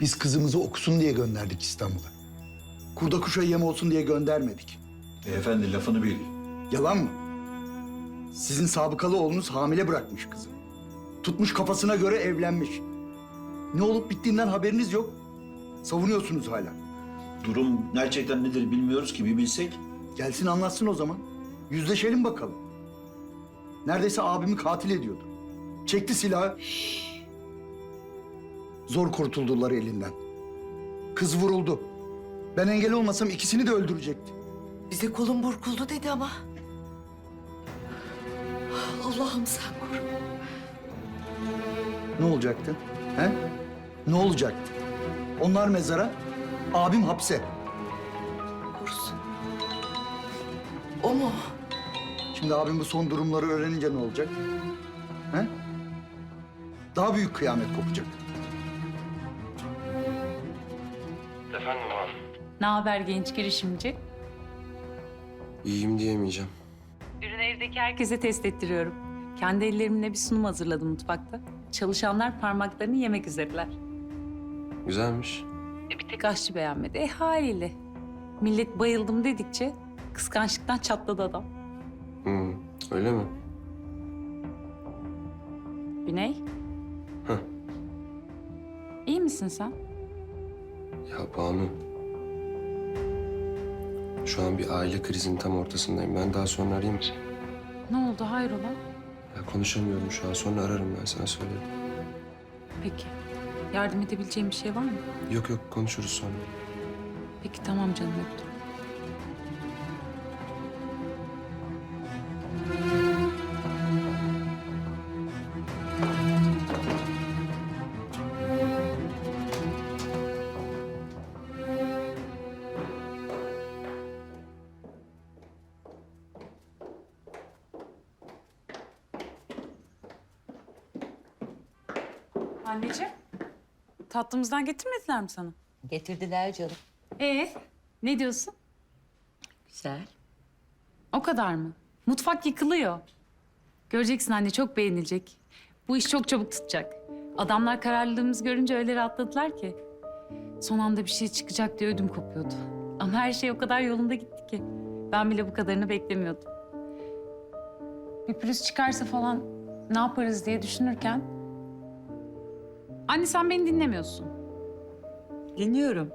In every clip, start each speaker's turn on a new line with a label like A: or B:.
A: Biz kızımızı okusun diye gönderdik İstanbul'a. Kurda kuşa yem olsun diye göndermedik.
B: Beyefendi lafını bil.
A: Yalan mı? Sizin sabıkalı oğlunuz hamile bırakmış kızı. Tutmuş kafasına göre evlenmiş. Ne olup bittiğinden haberiniz yok. Savunuyorsunuz hala.
B: Durum gerçekten nedir bilmiyoruz ki bir bilsek.
A: Gelsin anlatsın o zaman. Yüzleşelim bakalım. Neredeyse abimi katil ediyordu. Çekti silahı. Zor kurtuldular elinden. Kız vuruldu. Ben engel olmasam ikisini de öldürecekti.
C: Bize kolum burkuldu dedi ama. Allah'ım sen koru.
A: Ne olacaktı? He? Ne olacaktı? Onlar mezara, abim hapse.
C: Korusun. O mu?
A: Şimdi abim bu son durumları öğrenince ne olacak? He? Daha büyük kıyamet kopacak.
D: Efendim abi.
E: Ne haber genç girişimci?
D: İyiyim diyemeyeceğim.
E: Ürün evdeki herkese test ettiriyorum. Kendi ellerimle bir sunum hazırladım mutfakta. Çalışanlar parmaklarını yemek üzereler.
D: Güzelmiş.
E: E, bir tek aşçı beğenmedi. E haliyle. Millet bayıldım dedikçe kıskançlıktan çatladı adam.
D: Hmm, öyle mi?
E: Güney?
D: Heh.
E: İyi misin sen?
D: Ya Banu. Şu an bir aile krizinin tam ortasındayım. Ben daha sonra arayayım mı seni?
E: Ne oldu hayrola?
D: Ya konuşamıyorum şu an. Sonra ararım ben sana söylerim.
E: Peki. Yardım edebileceğim bir şey var mı?
D: Yok yok konuşuruz sonra.
E: Peki tamam canım öptüm. Anneciğim, tatlımızdan getirmediler mi sana?
C: Getirdiler canım.
E: Ee, ne diyorsun?
C: Güzel.
E: O kadar mı? Mutfak yıkılıyor. Göreceksin anne çok beğenilecek. Bu iş çok çabuk tutacak. Adamlar kararlılığımızı görünce öyle rahatladılar ki. Son anda bir şey çıkacak diye ödüm kopuyordu. Ama her şey o kadar yolunda gitti ki. Ben bile bu kadarını beklemiyordum. Bir pürüz çıkarsa falan ne yaparız diye düşünürken... Anne sen beni dinlemiyorsun.
F: Dinliyorum.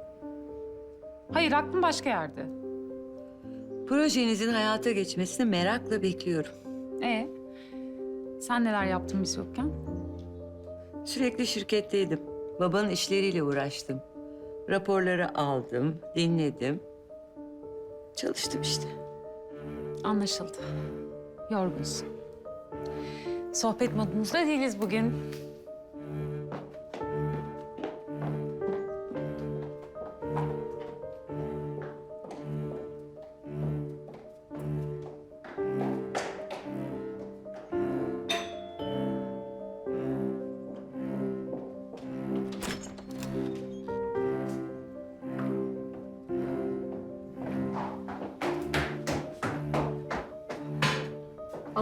E: Hayır aklım başka yerde.
F: Projenizin hayata geçmesini merakla bekliyorum.
E: Ee, sen neler yaptın biz yokken?
F: Sürekli şirketteydim. Babanın işleriyle uğraştım. Raporları aldım, dinledim. Çalıştım işte.
E: Anlaşıldı. Yorgunsun. Sohbet modumuzda değiliz bugün.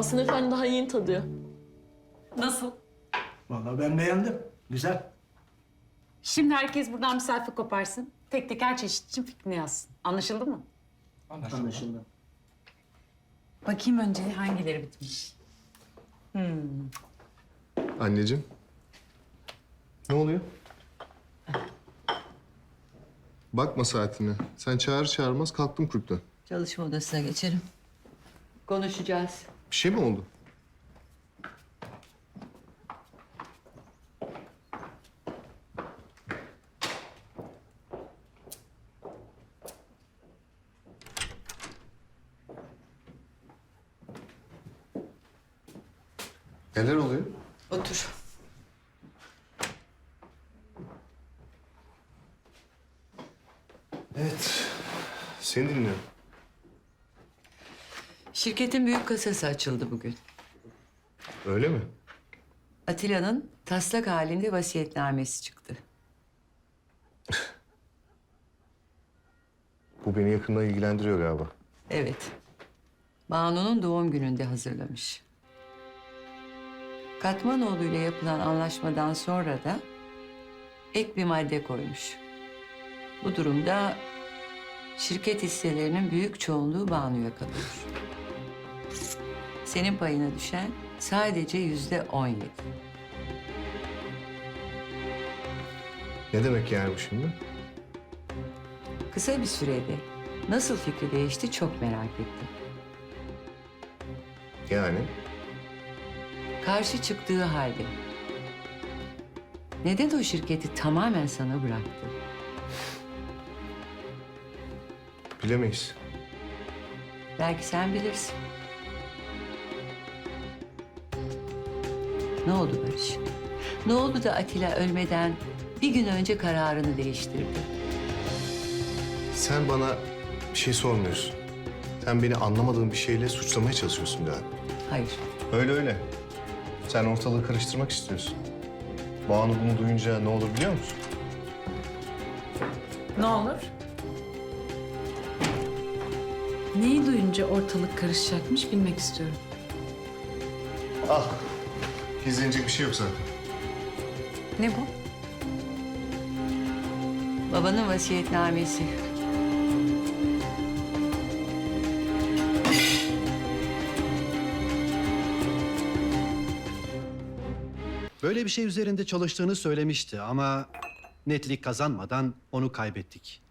G: Aslında efendim daha yeni tadıyor.
E: Nasıl?
H: Vallahi ben beğendim. Güzel.
E: Şimdi herkes buradan bir sayfa koparsın. Tek tek her çeşit için fikrini yazsın. Anlaşıldı mı?
H: Anlaşıldı.
E: Bakayım önce hangileri bitmiş.
I: Anneciğim. Ne oluyor? Bakma saatine. Sen çağır çağırmaz kalktım kulüpten.
F: Çalışma odasına geçelim. Konuşacağız.
I: Bir şey mi oldu? Neler oluyor?
F: Otur.
I: Evet. Seni dinliyorum.
F: Şirketin büyük kasası açıldı bugün.
I: Öyle mi?
F: Atilla'nın taslak halinde vasiyetnamesi çıktı.
I: Bu beni yakından ilgilendiriyor galiba.
F: Evet. Banu'nun doğum gününde hazırlamış. Katmanoğlu ile yapılan anlaşmadan sonra da ek bir madde koymuş. Bu durumda şirket hisselerinin büyük çoğunluğu Banu'ya kalıyor. Senin payına düşen sadece yüzde on yedi.
I: Ne demek yani bu şimdi?
F: Kısa bir sürede nasıl fikri değişti çok merak ettim.
I: Yani
F: Karşı çıktığı halde neden o şirketi tamamen sana bıraktı?
I: bilemeyiz.
F: Belki sen bilirsin. Ne oldu Barış? Ne oldu da Atilla ölmeden bir gün önce kararını değiştirdi?
I: Sen bana bir şey sormuyorsun. Sen beni anlamadığın bir şeyle suçlamaya çalışıyorsun galiba.
F: Hayır.
I: Öyle öyle. Sen ortalığı karıştırmak istiyorsun. Banu bunu duyunca ne olur biliyor musun?
E: Ne olur? Neyi duyunca ortalık karışacakmış bilmek istiyorum.
I: Ah, gizlenecek bir şey yok zaten.
E: Ne bu?
F: Babanın vasiyetnamesi.
J: Böyle bir şey üzerinde çalıştığını söylemişti ama netlik kazanmadan onu kaybettik.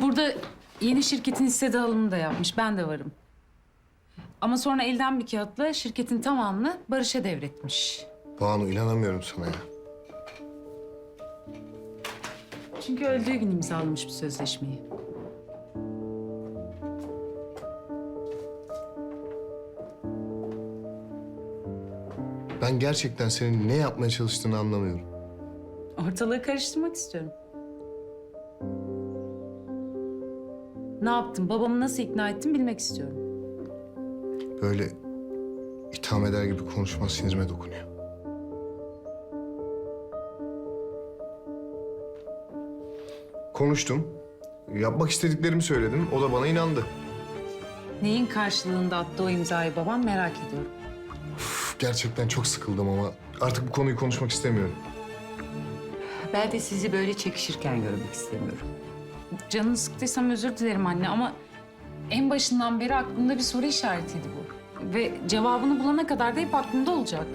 E: Burada yeni şirketin hisse dağılımını da yapmış. Ben de varım. Ama sonra elden bir kağıtla şirketin tamamını Barış'a devretmiş.
I: Banu inanamıyorum sana ya.
E: Çünkü öldüğü gün imzalamış bir sözleşmeyi.
I: Ben gerçekten senin ne yapmaya çalıştığını anlamıyorum.
E: Ortalığı karıştırmak istiyorum. Ne yaptım, babamı nasıl ikna ettim bilmek istiyorum.
I: Böyle itham eder gibi konuşman sinirime dokunuyor. Konuştum. Yapmak istediklerimi söyledim. O da bana inandı.
E: Neyin karşılığında attı o imzayı babam merak ediyorum.
I: Üf, gerçekten çok sıkıldım ama artık bu konuyu konuşmak istemiyorum.
F: Ben de sizi böyle çekişirken görmek istemiyorum.
E: Canını sıktıysam özür dilerim anne ama en başından beri aklımda bir soru işaretiydi bu. Ve cevabını bulana kadar da hep aklımda olacak.